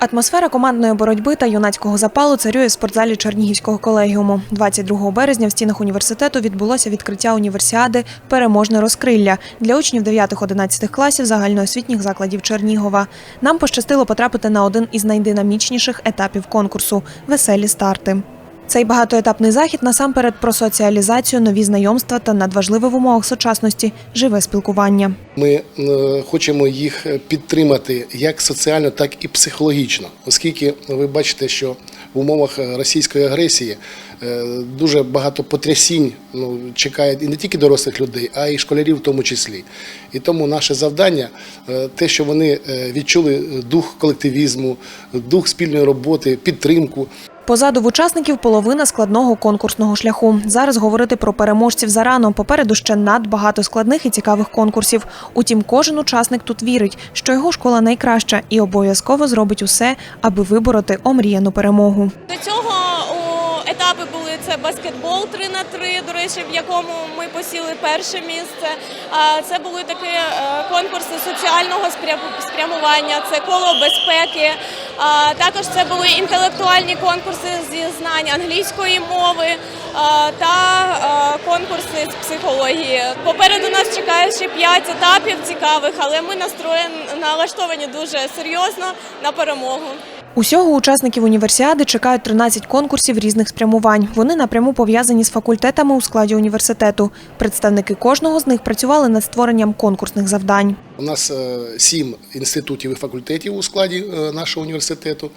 Атмосфера командної боротьби та юнацького запалу царює в спортзалі Чернігівського колегіуму. 22 березня в стінах університету відбулося відкриття універсіади Переможне розкрилля для учнів 9-11 класів загальноосвітніх закладів Чернігова. Нам пощастило потрапити на один із найдинамічніших етапів конкурсу веселі старти. Цей багатоетапний захід насамперед про соціалізацію, нові знайомства та надважливе в умовах сучасності живе спілкування. Ми е, хочемо їх підтримати як соціально, так і психологічно, оскільки ви бачите, що в умовах російської агресії е, дуже багато потрясінь ну, чекає і не тільки дорослих людей, а й школярів в тому числі. І тому наше завдання е, те, що вони відчули дух колективізму, дух спільної роботи, підтримку. Позаду в учасників половина складного конкурсного шляху. Зараз говорити про переможців зарано. Попереду ще надбагато складних і цікавих конкурсів. Утім, кожен учасник тут вірить, що його школа найкраща і обов'язково зробить усе, аби вибороти омріяну перемогу. До цього етапи були це баскетбол 3 на 3 до речі, в якому ми посіли перше місце. А Це були такі е, конкурси соціального спрям- спрямування, це коло безпеки. Також це були інтелектуальні конкурси зі знань англійської мови та конкурси з психології. Попереду нас чекає ще п'ять етапів цікавих, але ми настроєні налаштовані дуже серйозно на перемогу. Усього учасників універсіади чекають 13 конкурсів різних спрямувань. Вони напряму пов'язані з факультетами у складі університету. Представники кожного з них працювали над створенням конкурсних завдань. У нас е, сім інститутів і факультетів у складі е, нашого університету,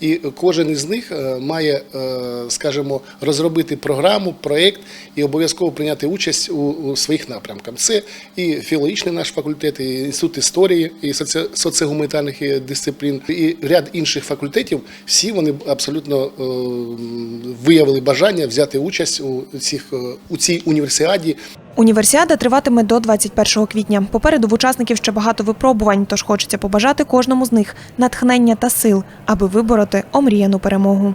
і кожен із них е, має, е, скажімо, розробити програму, проєкт і обов'язково прийняти участь у, своїх напрямках. Це і філологічний наш факультет, і інститут історії, і соці... соціогуманітарних е, дисциплін, і ряд інших факультетів. Всі вони абсолютно виявили бажання взяти участь у цих у цій універсіаді. Універсіада триватиме до 21 квітня. Попереду в учасників ще багато випробувань, тож хочеться побажати кожному з них натхнення та сил, аби вибороти омріяну перемогу.